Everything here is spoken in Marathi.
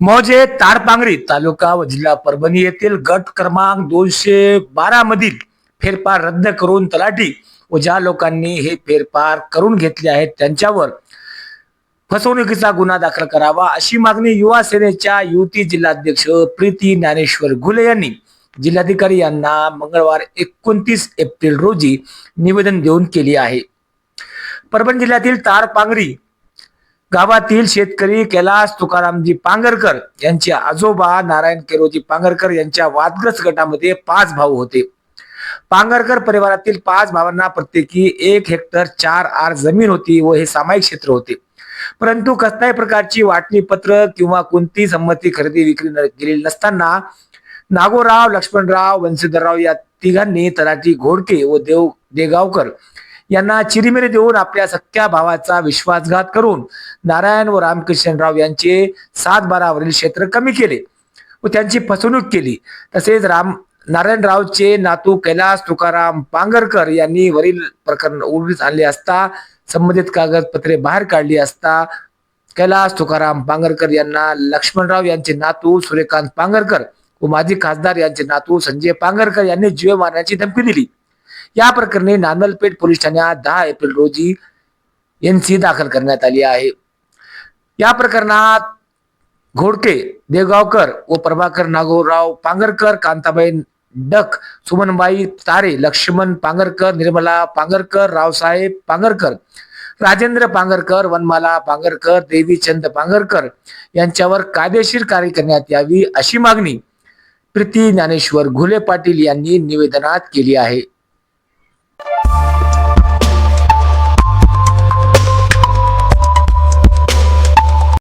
मौजे ताडपांगरी तालुका व जिल्हा परभणी येथील गट क्रमांक दोनशे बारा मधील फेरफार रद्द करून तलाठी व ज्या लोकांनी हे फेरफार करून घेतले आहेत त्यांच्यावर फसवणुकीचा गुन्हा दाखल करावा अशी मागणी युवा सेनेच्या युती जिल्हाध्यक्ष प्रीती ज्ञानेश्वर घुले यांनी जिल्हाधिकारी यांना मंगळवार एकोणतीस एप्रिल रोजी निवेदन देऊन केली आहे. परभणी जिल्ह्यातील तारपांगरी गावातील शेतकरी कैलास तुकारामजी पांगरकर यांचे आजोबा नारायण केरोजी पांगरकर यांच्या वादग्रस्त गटामध्ये पाच भाऊ होते. पांगरकर परिवारातील पाच भावांना प्रत्येकी एक हेक्टर चार आर जमीन होती व हे सामायिक क्षेत्र होते. परंतु कसल्याही प्रकारची वाटणी पत्र किंवा कोणती संमती खरेदी विक्री न- केलेली नसताना नागोराव लक्ष्मणराव वंशीधरराव या तिघांनी तलाठी घोडके व देव देगावकर यांना चिरीमिरी देऊन आपल्या सख्या भावाचा विश्वासघात करून नारायण व रामकृष्णराव यांचे सात बारावरील क्षेत्र कमी केले व त्यांची फसवणूक केली. तसेच राम नारायणरावचे नातू कैलास तुकाराम पांगरकर यांनी वरील प्रकरण उघडीस आणले असता संबंधित कागदपत्रे बाहेर काढली असता कैलास तुकाराम पांगरकर यांना लक्ष्मणराव यांचे नातू सूर्यकांत पांगरकर व माजी खासदार यांचे नातू संजय पांगरकर यांनी जीव मारण्याची धमकी दिली. या प्रकरणी नांदलपेठ पोलीस ठाण्यात दहा एप्रिल रोजी एनसी दाखल करण्यात आली आहे. या प्रकरणात घोडके देवगावकर व प्रभाकर नागोराव पांगरकर कांताबाई डक सुमनबाई तारे लक्ष्मण पांगरकर निर्मला पांगरकर रावसाहेब पांगरकर राजेंद्र पांगरकर वनमाला पांगरकर देवीचंद पांगरकर यांच्यावर कायदेशीर कार्य करण्यात यावी अशी मागणी प्रीती ज्ञानेश्वर घुले पाटील यांनी निवेदनात केली आहे.